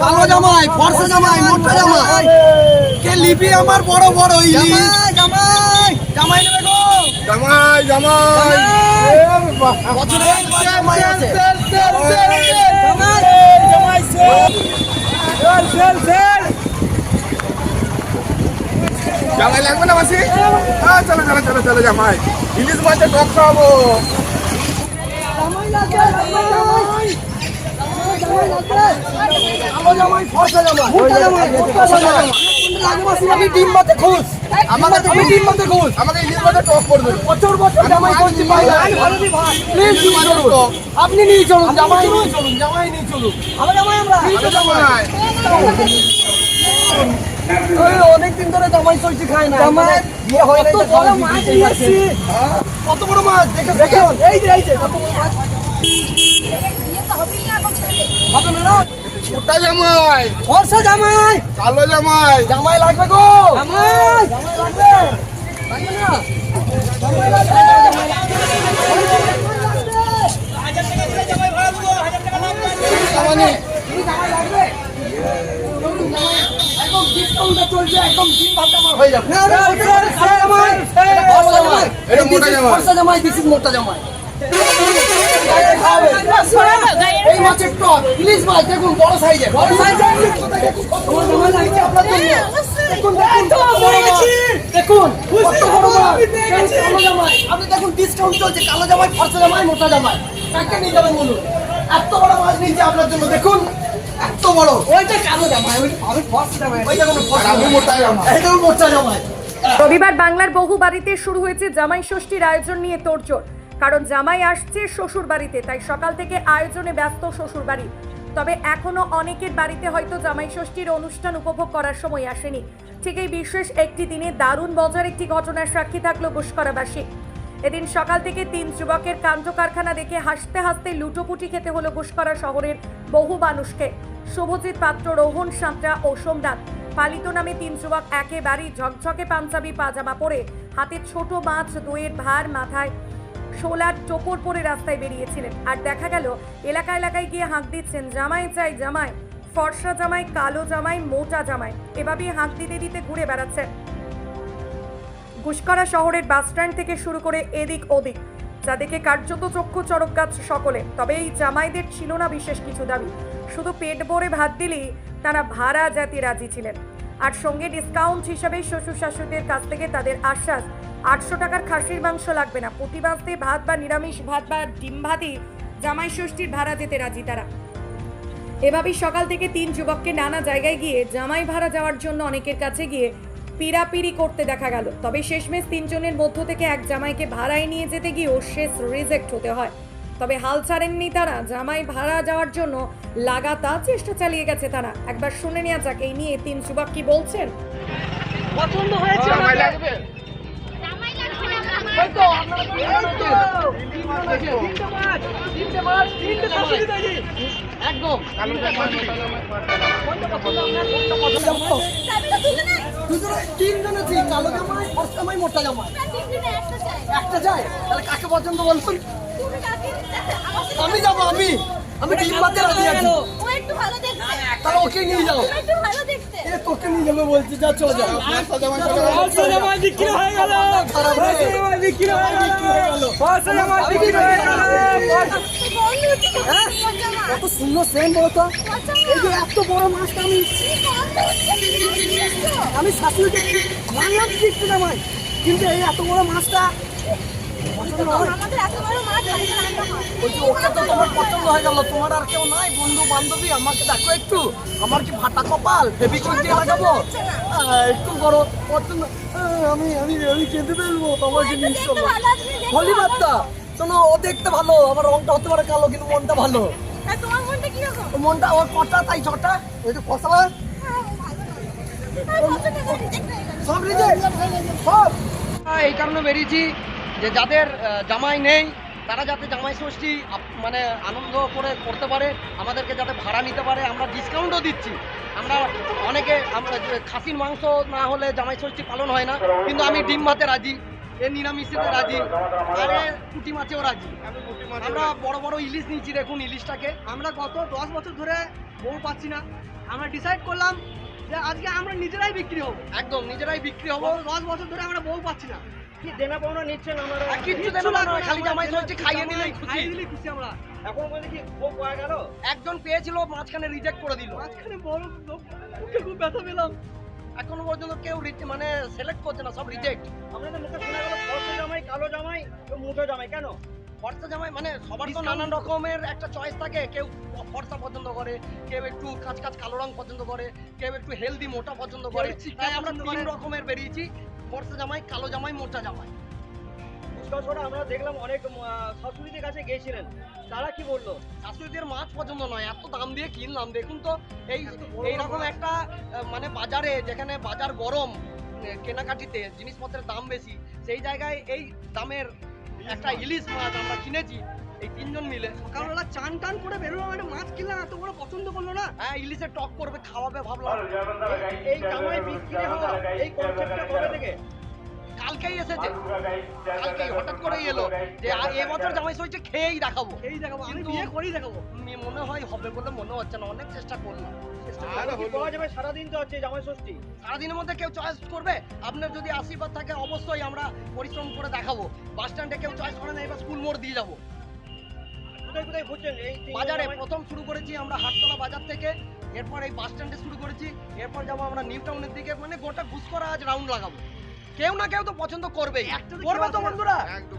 কালো জামাই ফর্সা জামাই মোটা জামাই। কে লিপি আমার বড় বড় ইলিশ? জামাই জামাই। জামাই জামাই। জামাই। জামাই। লাগবে না মাসি? হ্যাঁ চলো চলো চলো চলো জামাই। ইলিশ মাছের টক খাব জামাই ফর্সা আপনি নিয়ে চলুন জামাই নিয়ে চলুন জামাই নিয়ে চলুন অনেকদিন ধরে জামাই চলছি খাই না জামাই বিয়ে হয়ে কত বড় মাছ? দেখে দেখুন। এই যে এই যে কত বড় মাছ? মোটা জামাই। ফর্সা জামাই। কালো জামাই। জামাই লাগবে গো। জামাই। জামাই লাগবে। লাগবে না? জামাই লাগবে। হয়ে মোটা জামাই। মোটা জামাই। এই মাছের টক ইলিশ মাছ দেখুন বড় সাইজের বড় সাইজের জামাই দেখুন। কালো জামাই আপনি দেখুন ডিসকাউন্ট চলছে কালো জামাই ফর্সা জামাই মোটা জামাই। কাকে নিয়ে যাবেন বলুন? এত বড় মাছ আপনার জন্য দেখুন এত বড়। ওইটা কালো জামাই ওই ফর্সা জামাই। ওইটা কোনো মোটা জামাই। এটা মোটা জামাই। রবিবার বাংলার বহু বাড়িতে শুরু হয়েছে জামাই ষষ্ঠীর আয়োজন নিয়ে তোড়জোড়। কারণ জামাই আসছে শ্বশুর বাড়িতে তাই সকাল থেকে আয়োজনে ব্যস্ত শ্বশুর বাড়ি তবে এখনও অনেকের বাড়িতে হয়তো জামাই ষষ্ঠীর অনুষ্ঠান উপভোগ করার সময় আসেনি। ঠিক এই বিশেষ একটি দিনে দারুণ মজার একটি ঘটনার সাক্ষী থাকল ঘুষকরাবাসী এদিন সকাল থেকে তিন যুবকের কাণ্ড কারখানা দেখে হাসতে হাসতে লুটোপুটি খেতে হলো ঘুষকরা শহরের বহু মানুষকে। শুভজিৎ পাত্র, রোহন সাঁতরা ও সোমনাথ। পালিত নামে তিন যুবক একেবারেই ঝকঝকে পাঞ্জাবি, পাজামা পরে হাতে ছোট মাছ, দইয়ের ভার মাথায় শোলার টোপর পরে রাস্তায় বেরিয়েছিলেন। আর দেখা গেল, এলাকা এলাকায় গিয়ে হাঁক দিচ্ছেন, জামাই চাই, জামাই। ফর্সা জামাই, কালো জামাই, মোটা জামাই। এভাবেই হাঁক দিতে দিতে ঘুরে বেড়াচ্ছেন গুসকরা শহরের বাস স্ট্যান্ড থেকে শুরু করে এদিক ওদিক, যা দেখে কার্যত চক্ষু চড়ক গাছ সকলে। তবে এই জামাইদের ছিল না বিশেষ কিছু দাবি। শুধু পেট ভরে ভাত দিলেই তারা ভাড়া জাতি রাজি ছিলেন। আর সঙ্গে ডিসকাউন্ট হিসাবে শ্বশুর শাশুড়িদের কাছ থেকে তাদের আশ্বাস আটশো টাকার খাসির মাংস লাগবে না। প্রতিবাদে ভাত বা নিরামিষ, ভাত বা ডিম ভাতই জামাই ষষ্ঠীর ভাড়া যেতে রাজি তারা। এভাবেই সকাল থেকে তিন যুবককে নানা জায়গায় গিয়ে জামাই ভাড়া যাওয়ার জন্য অনেকের কাছে গিয়ে পিরাপিরি করতে দেখা গেল। তবে শেষমেশ তিনজনের মধ্য থেকে এক জামাইকে ভাড়ায় নিয়ে যেতে গিয়েও শেষ রিজেক্ট হতে হয়। তবে হাল ছাড়েননি তারা। জামাই ভাড়া যাওয়ার জন্য লাগাতার চেষ্টা চালিয়ে গেছে তারা। একবার শুনে নেওয়া যাক, এই নিয়ে তিন যুবক কি বলছেন? পছন্দ হয়েছে তিনজনে কালো জামাই মোটা জামাই। একটা যায় তাহলে কাকে পছন্দ বলুন? আমি যাব আমি। আমি ডিম পাতে রাজি আছি। ও একটু ভালো দেখতে। তাহলে ওকে নিয়ে যাও। একটু ভালো দেখতে। এ তোকে নিয়ে যাব বলছি যা চল যা। ফর্সা জামাই। বিক্রি হয়ে গেল। বিক্রি হয়ে গেল। বিক্রি হয়ে গেল। কত সুন্দর সেম বলতো এই যে এত বড় মাছটা আমি আমি শাশুড়িকে বাংলাতে দেখতে জামাই? কিন্তু এই এত বড় মাছটা হয় বলছি ওকে তো তোমার পছন্দ হয়ে গেল তোমার আর কেউ নাই বন্ধু বান্ধবী আমাকে দেখো একটু। আমার কি ফাটা কপাল? ফেবিকুইক দিয়ে লাগাবো? একটু বড় পছন্দ আমি আমি আমি কেঁদে ফেলব হলি বার্তা শোনো ও দেখতে ভালো আমার রংটা হতে পারে কালো কিন্তু মনটা ভালো। তোমার মনটা আমার কটা তাই ছটা? ওই যে ফসলা সব রিজেক্ট সব। এই কারণে বেরিয়েছি। যে যাদের জামাই নেই তারা যাতে জামাই ষষ্ঠী মানে আনন্দ করে করতে পারে আমাদেরকে যাতে ভাড়া নিতে পারে আমরা ডিসকাউন্টও দিচ্ছি। আমরা অনেকে আমরা খাসির মাংস না হলে জামাই ষষ্ঠী পালন হয় না কিন্তু আমি ডিম ভাতে রাজি এ নিরামিষেতে রাজি আর এ পুঁটি মাছেও রাজি। আমরা বড় বড় ইলিশ নিয়েছি দেখুন ইলিশটাকে। আমরা গত দশ বছর ধরে বউ পাচ্ছি না। আমরা ডিসাইড করলাম যে আজকে আমরা নিজেরাই বিক্রি হব। একদম নিজেরাই বিক্রি হব। দশ বছর ধরে আমরা বউ পাচ্ছি না। কি দেনা পাওনা নিচ্ছেন আমরা? কিচ্ছু দেন খালি জামাই চলছে খাইয়ে খুশি। খুশি আমরা। এখন বলতে কি ভোগ পাওয়া গেল? একজন পেয়েছিল মাঝখানে রিজেক্ট করে দিল। মাঝখানে বড় মুখে খুব ব্যথা পেলাম। এখনও পর্যন্ত কেউ মানে সিলেক্ট করছে না সব রিজেক্ট আপনাদের মুখে শোনা গেল ফর্সা জামাই কালো জামাই মুঠো জামাই কেন? ফর্সা জামাই মানে সবার তো নানান রকমের একটা চয়েস থাকে। কেউ ফর্সা পছন্দ করে কেউ একটু কাঁচ কাঁচ কালো রং পছন্দ করে কেউ একটু হেলদি মোটা পছন্দ করে। তাই আমরা তিন রকমের বেরিয়েছি। ফর্সা জামাই কালো জামাই মোটা জামাই। আমরা দেখলাম অনেক শাশুড়িদের কাছে গিয়েছিলেন। তারা কি বলল? শাশুড়িদের মাছ পছন্দ নয় এত দাম দিয়ে কিনলাম। দেখুন তো এই এইরকম একটা মানে বাজারে যেখানে বাজার গরম কেনাকাটিতে জিনিসপত্রের দাম বেশি সেই জায়গায় এই দামের একটা ইলিশ মাছ আমরা কিনেছি। এই তিনজন মিলে। সকালবেলা চান টান করে বেরোলাম একটা মাছ কিনলাম এত বড় পছন্দ করল না। হ্যাঁ ইলিশের টক করবে খাওয়াবে ভাবলাম এই- জামাই বিক্রি হওয়া এই কনসেপ্টটা কবে থেকে? কালকেই এসেছে। কালকেই হঠাৎ করেই এলো যে এবছর জামাই ষষ্ঠী খেয়েই দেখাবো। খেয়েই দেখাবো আমি বিয়ে করেই দেখাবো। মনে হয় হবে বলে মনে হচ্ছে না অনেক চেষ্টা করলাম। সারাদিন তো হচ্ছে জামাই ষষ্ঠী সারাদিনের মধ্যে কেউ চয়েস করবে? আপনার যদি আশীর্বাদ থাকে অবশ্যই আমরা পরিশ্রম করে দেখাবো। বাস স্ট্যান্ডে কেউ চয়েস করে না এবার স্কুল মোড় দিয়ে যাব। কোথায় কোথায় ঘুরছেন এই বাজারে প্রথম শুরু করেছি আমরা হাটতলা বাজার থেকে এরপর এই বাস স্ট্যান্ডে শুরু করেছি এরপর যাব আমরা নিউ টাউনের দিকে মানে গোটা ঘুষ করা আজ রাউন্ড লাগাবো। কেউ না কেউ তো পছন্দ করবেই। করবে তো বন্ধুরা? একদম